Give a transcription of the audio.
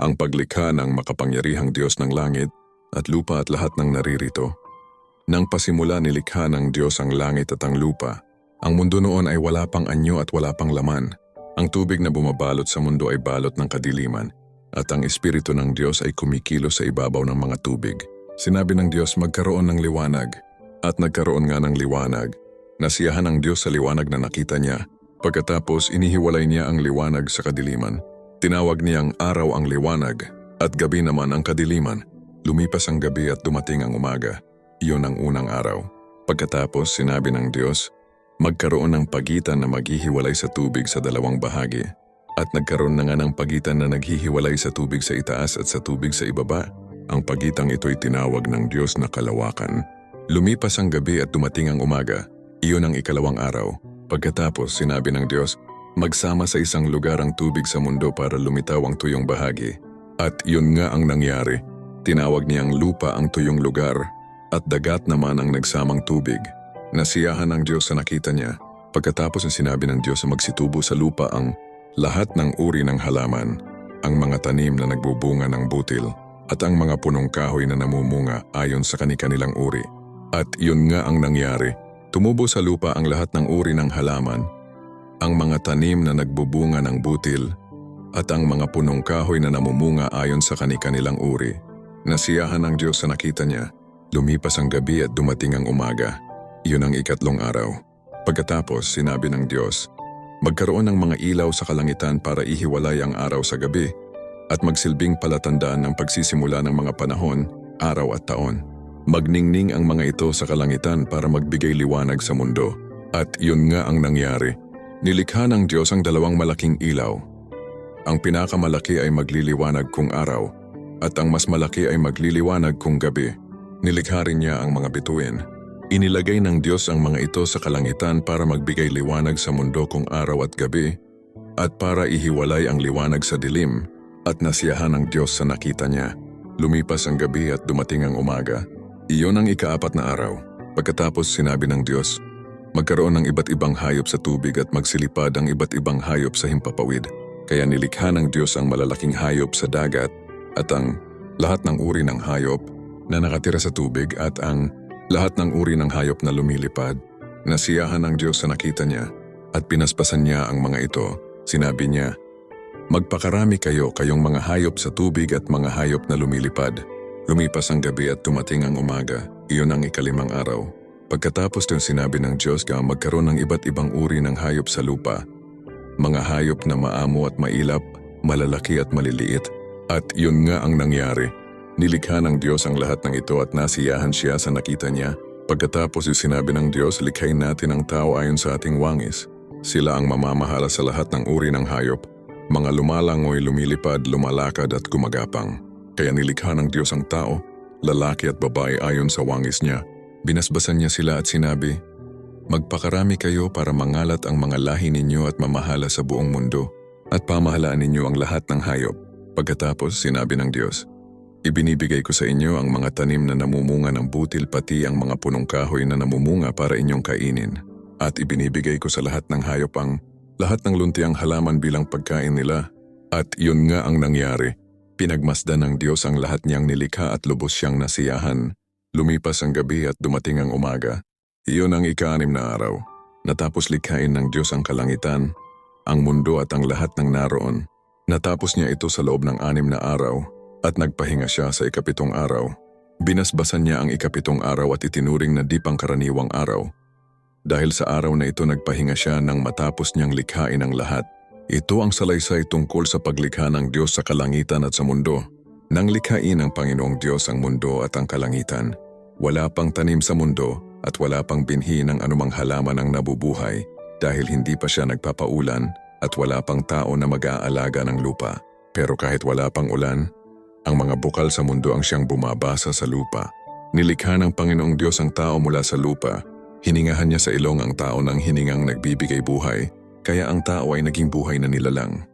ang paglikha ng makapangyarihang Diyos ng langit at lupa at lahat ng naririto. Nang pasimula nilikha ng Diyos ang langit at ang lupa, ang mundo noon ay wala pang anyo at wala pang laman. Ang tubig na bumabalot sa mundo ay balot ng kadiliman, at ang Espiritu ng Diyos ay kumikilos sa ibabaw ng mga tubig. Sinabi ng Diyos magkaroon ng liwanag, at nagkaroon nga ng liwanag. Nasiyahan ang Diyos sa liwanag na nakita niya. Pagkatapos inihiwalay niya ang liwanag sa kadiliman. Tinawag niyang araw ang liwanag, at gabi naman ang kadiliman. Lumipas ang gabi at dumating ang umaga. Iyon ang unang araw. Pagkatapos sinabi ng Diyos, magkaroon ng pagitan na maghihiwalay sa tubig sa dalawang bahagi. At nagkaroon na nga ng pagitan na naghihiwalay sa tubig sa itaas at sa tubig sa ibaba. Ang pagitang ito'y tinawag ng Diyos na kalawakan. Lumipas ang gabi at dumating ang umaga. Iyon ang ikalawang araw. Pagkatapos sinabi ng Diyos, magsama sa isang lugar ang tubig sa mundo para lumitaw ang tuyong bahagi. At yun nga ang nangyari. Tinawag niyang lupa ang tuyong lugar at dagat naman ang nagsamang tubig. Nasiyahan ng Diyos sa nakita niya. Pagkatapos ang sinabi ng Diyos na magsitubo sa lupa ang lahat ng uri ng halaman, ang mga tanim na nagbubunga ng butil, at ang mga punong kahoy na namumunga ayon sa kani-kanilang uri. At yun nga ang nangyari. Tumubo sa lupa ang lahat ng uri ng halaman, ang mga tanim na nagbubunga ng butil, at ang mga punong kahoy na namumunga ayon sa kani-kanilang uri. Nasiyahan ng Diyos sa nakita niya. Lumipas ang gabi at dumating ang umaga. Iyon ang ikatlong araw. Pagkatapos, sinabi ng Diyos, magkaroon ng mga ilaw sa kalangitan para ihiwalay ang araw sa gabi at magsilbing palatandaan ng pagsisimula ng mga panahon, araw at taon. Magningning ang mga ito sa kalangitan para magbigay liwanag sa mundo. At yun nga ang nangyari. Nilikha ng Diyos ang dalawang malaking ilaw. Ang pinakamalaki ay magliliwanag kung araw at ang mas malaki ay magliliwanag kung gabi. Nilikha rin niya ang mga bituin. Inilagay ng Diyos ang mga ito sa kalangitan para magbigay liwanag sa mundo kung araw at gabi at para ihiwalay ang liwanag sa dilim at nasiyahan ng Diyos sa nakita niya. Lumipas ang gabi at dumating ang umaga. Iyon ang ikaapat na araw. Pagkatapos sinabi ng Diyos, magkaroon ng iba't ibang hayop sa tubig at magsilipad ang iba't ibang hayop sa himpapawid. Kaya nilikha ng Diyos ang malalaking hayop sa dagat at ang lahat ng uri ng hayop na nakatira sa tubig at ang lahat ng uri ng hayop na lumilipad. Nasiyahan ng Diyos sa nakita niya at pinaspasan niya ang mga ito. Sinabi niya, Magpakarami kayo kayong mga hayop sa tubig at mga hayop na lumilipad. Lumipas ang gabi at tumating ang umaga. Iyon ang ikalimang araw. Pagkatapos ng sinabi ng Diyos na magkaroon ng iba't ibang uri ng hayop sa lupa. Mga hayop na maamo at mailap, malalaki at maliliit. At yun nga ang nangyari. Nilikha ng Diyos ang lahat ng ito at nasiyahan siya sa nakita niya. Pagkatapos sinabi ng Diyos, likhain natin ang tao ayon sa ating wangis. Sila ang mamamahala sa lahat ng uri ng hayop. Mga lumalangoy, lumilipad, lumalakad at gumagapang. Kaya nilikha ng Diyos ang tao, lalaki at babae ayon sa wangis niya. Binasbasan niya sila at sinabi, Magpakarami kayo para mangalat ang mga lahi ninyo at mamahala sa buong mundo, at pamahalaan ninyo ang lahat ng hayop. Pagkatapos sinabi ng Diyos, Ibinibigay ko sa inyo ang mga tanim na namumunga ng butil pati ang mga punong kahoy na namumunga para inyong kainin. At ibinibigay ko sa lahat ng hayop ang lahat ng luntiang halaman bilang pagkain nila. At yun nga ang nangyari. Pinagmasdan ng Diyos ang lahat niyang nilikha at lubos siyang nasiyahan. Lumipas ang gabi at dumating ang umaga. Iyon ang ika-anim na araw. Natapos likhain ng Diyos ang kalangitan, ang mundo at ang lahat ng naroon. Natapos niya ito sa loob ng anim na araw at nagpahinga siya sa ikapitong araw. Binasbasan niya ang ikapitong araw at itinuring na di pangkaraniwang araw. Dahil sa araw na ito nagpahinga siya nang matapos niyang likhain ang lahat. Ito ang salaysay tungkol sa paglikha ng Diyos sa kalangitan at sa mundo. Nang likhain ng Panginoong Diyos ang mundo at ang kalangitan, wala pang tanim sa mundo at wala pang binhi ng anumang halaman ang nabubuhay dahil hindi pa siya nagpapaulan at wala pang tao na mag-aalaga ng lupa. Pero kahit wala pang ulan, ang mga bukal sa mundo ang siyang bumabasa sa lupa. Nilikha ng Panginoong Diyos ang tao mula sa lupa. Hiningahan niya sa ilong ang tao ng hiningang nagbibigay buhay, kaya ang tao ay naging buhay na nilalang.